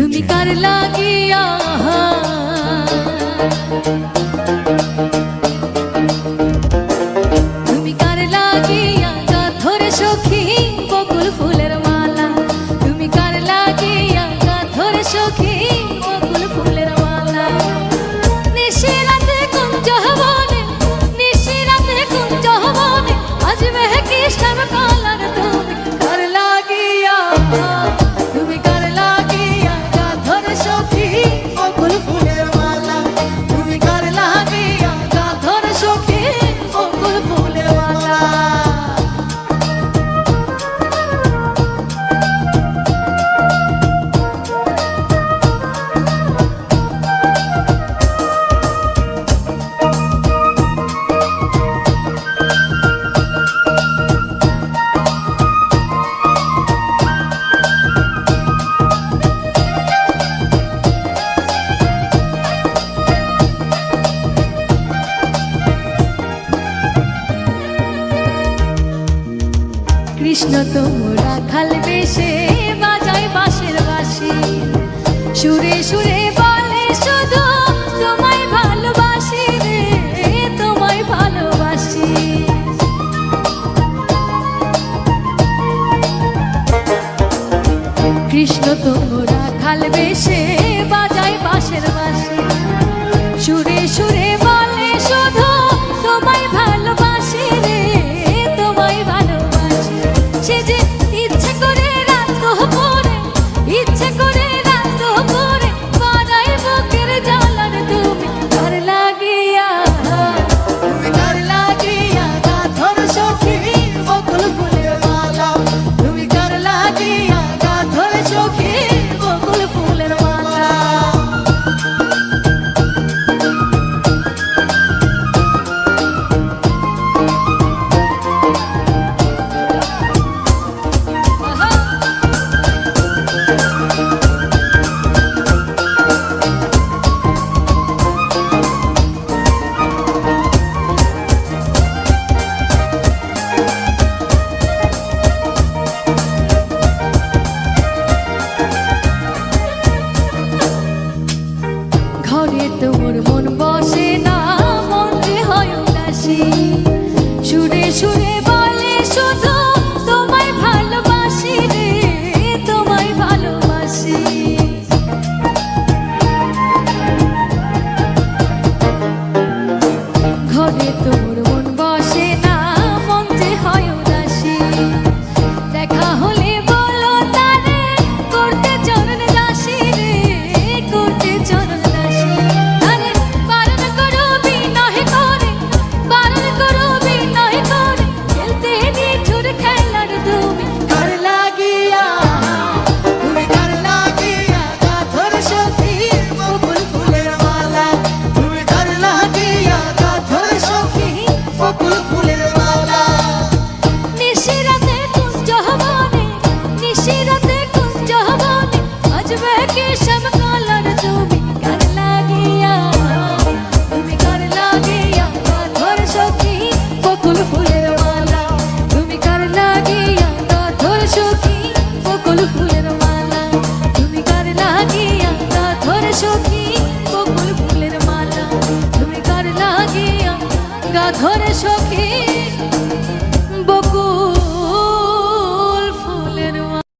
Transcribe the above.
তুমি কার লাগিয়া কৃষ্ণ, তোমরা খাল বেশে বাজায় বাঁশের বাঁশি। সুরে সুরে বলে শুধু, তোমায় ভালোবাসি রে, তোমায় ভালোবাসি। কৃষ্ণ, তোমরা খাল বেশে বাজায় বাঁশের বাঁশি। সুরে সুরে বাজে সুরে সুরে বলে ভালোবাসি রে তোমায় ভালোবাসি। ঘরে তোর গা ধরে সখী।